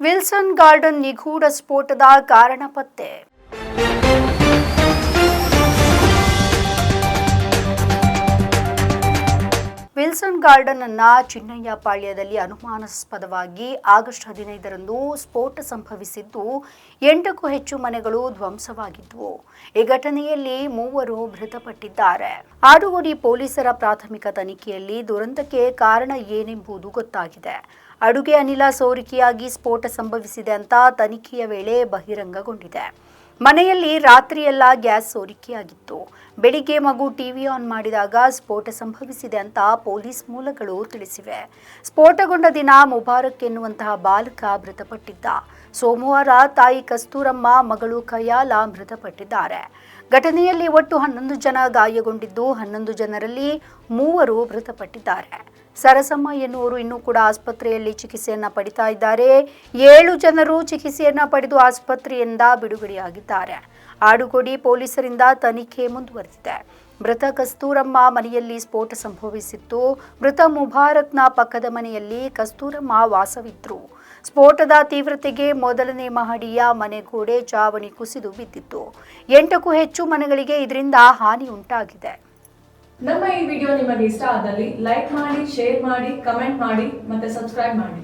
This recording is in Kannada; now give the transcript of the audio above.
ವಿಲ್ಸನ್ ಗಾರ್ಡನ್ ನಿಗೂಢ ಸ್ಫೋಟದ ಕಾರಣ ಪತ್ತೆ ಗಾರ್ಡನ್ ಅನ್ನ ಚಿನ್ನಯ್ಯ ಪಾಳ್ಯದಲ್ಲಿ ಅನುಮಾನಾಸ್ಪದವಾಗಿ ಆಗಸ್ಟ್ ಹದಿನೈದರಂದು ಸ್ಫೋಟ ಸಂಭವಿಸಿದ್ದು ಎಂಟಕ್ಕೂ ಹೆಚ್ಚು ಮನೆಗಳು ಧ್ವಂಸವಾಗಿದ್ವು. ಈ ಘಟನೆಯಲ್ಲಿ ಮೂವರು ಮೃತಪಟ್ಟಿದ್ದಾರೆ. ಆಡುಗೋಡಿ ಪೊಲೀಸರ ಪ್ರಾಥಮಿಕ ತನಿಖೆಯಲ್ಲಿ ದುರಂತಕ್ಕೆ ಕಾರಣ ಏನೆಂಬುದು ಗೊತ್ತಾಗಿದೆ. ಅಡುಗೆ ಅನಿಲ ಸೋರಿಕೆಯಾಗಿ ಸ್ಫೋಟ ಸಂಭವಿಸಿದೆ ಅಂತ ತನಿಖೆಯ ವೇಳೆ ಬಹಿರಂಗಗೊಂಡಿದೆ. ಮನೆಯಲ್ಲಿ ರಾತ್ರಿಯೆಲ್ಲ ಗ್ಯಾಸ್ ಸೋರಿಕೆಯಾಗಿತ್ತು. ಬೆಳಿಗ್ಗೆ ಮಗು ಟಿವಿ ಆನ್ ಮಾಡಿದಾಗ ಸ್ಫೋಟ ಸಂಭವಿಸಿದೆ ಅಂತ ಪೊಲೀಸ್ ಮೂಲಗಳು ತಿಳಿಸಿವೆ. ಸ್ಫೋಟಗೊಂಡ ದಿನ ಮುಬಾರಕ್ ಎನ್ನುವಂತಹ ಬಾಲಕ ಮೃತಪಟ್ಟಿದ್ದ. ಸೋಮವಾರ ತಾಯಿ ಕಸ್ತೂರಮ್ಮ ಮಗಳು ಕಯಾಲ ಮೃತಪಟ್ಟಿದ್ದಾರೆ. ಘಟನೆಯಲ್ಲಿ ಒಟ್ಟು ಹನ್ನೊಂದು ಜನ ಗಾಯಗೊಂಡಿದ್ದು ಹನ್ನೊಂದು ಜನರಲ್ಲಿ ಮೂವರು ಮೃತಪಟ್ಟಿದ್ದಾರೆ. ಸರಸಮ್ಮ ಎನ್ನುವರು ಇನ್ನೂ ಕೂಡ ಆಸ್ಪತ್ರೆಯಲ್ಲಿ ಚಿಕಿತ್ಸೆಯನ್ನು ಪಡಿತಾ ಇದ್ದಾರೆ. ಏಳು ಜನರು ಚಿಕಿತ್ಸೆಯನ್ನು ಪಡೆದು ಆಸ್ಪತ್ರೆಯಿಂದ ಬಿಡುಗಡೆಯಾಗಿದ್ದಾರೆ. ಆಡುಗೋಡಿ ಪೊಲೀಸರಿಂದ ತನಿಖೆ ಮುಂದುವರೆದಿದೆ. ಮೃತ ಕಸ್ತೂರಮ್ಮ ಮನೆಯಲ್ಲಿ ಸ್ಫೋಟ ಸಂಭವಿಸಿತ್ತು. ಮೃತ ಮುಬಾರಕ್ನ ಪಕ್ಕದ ಮನೆಯಲ್ಲಿ ಕಸ್ತೂರಮ್ಮ ವಾಸವಿದ್ರು. ಸ್ಫೋಟದ ತೀವ್ರತೆಗೆ ಮೊದಲನೇ ಮಹಡಿಯ ಮನೆ ಗೋಡೆ ಚಾವಣಿ ಕುಸಿದು ಬಿದ್ದಿತ್ತು. ಎಂಟಕ್ಕೂ ಹೆಚ್ಚು ಮನೆಗಳಿಗೆ ಇದರಿಂದ ಹಾನಿ ಉಂಟಾಗಿದೆ. ನಮ್ಮ ಈ ವಿಡಿಯೋ ನಿಮಗೆ ಇಷ್ಟ ಆದಲ್ಲಿ ಲೈಕ್ ಮಾಡಿ, ಶೇರ್ ಮಾಡಿ, ಕಮೆಂಟ್ ಮಾಡಿ ಮತ್ತೆ ಸಬ್ಸ್ಕ್ರೈಬ್ ಮಾಡಿ.